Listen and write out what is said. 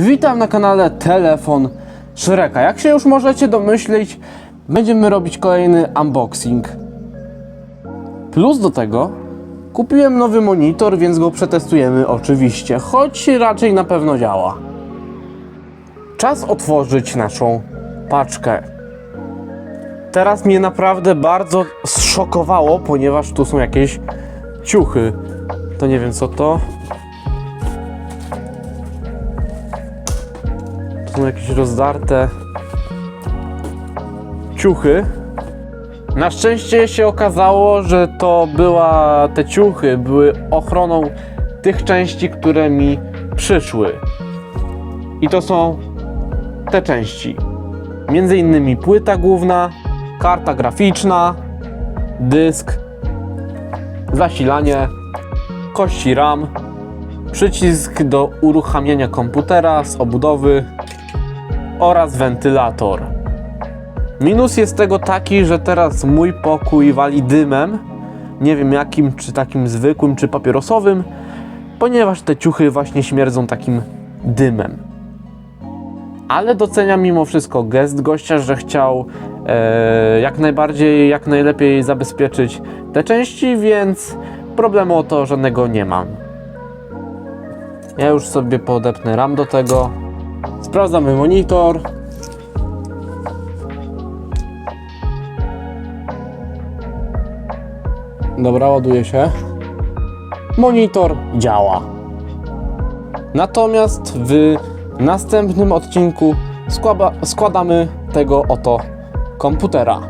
Witam na kanale Telefon Shreka. Jak się już możecie domyślić, będziemy robić kolejny unboxing. Plus do tego kupiłem nowy monitor, więc go przetestujemy oczywiście, choć raczej na pewno działa. Czas otworzyć naszą paczkę. Teraz mnie naprawdę bardzo zszokowało, ponieważ tu są jakieś ciuchy. To nie wiem co to. Są jakieś rozdarte ciuchy. Na szczęście się okazało, że to była te ciuchy były ochroną tych części, które mi przyszły. I to są te części. Między innymi płyta główna, karta graficzna, dysk, zasilanie, kości RAM, przycisk do uruchamiania komputera z obudowy oraz wentylator. Minus jest tego taki, że teraz mój pokój wali dymem. Nie wiem jakim, czy takim zwykłym, czy papierosowym, ponieważ te ciuchy właśnie śmierdzą takim dymem. Ale doceniam mimo wszystko gest gościa, że chciał e, jak najbardziej, jak najlepiej zabezpieczyć te części, więc problemu o to żadnego nie mam. Ja już sobie podepnę RAM do tego. Sprawdzamy monitor. Dobra, ładuje się. Monitor działa. Natomiast w następnym odcinku składa, składamy tego oto komputera.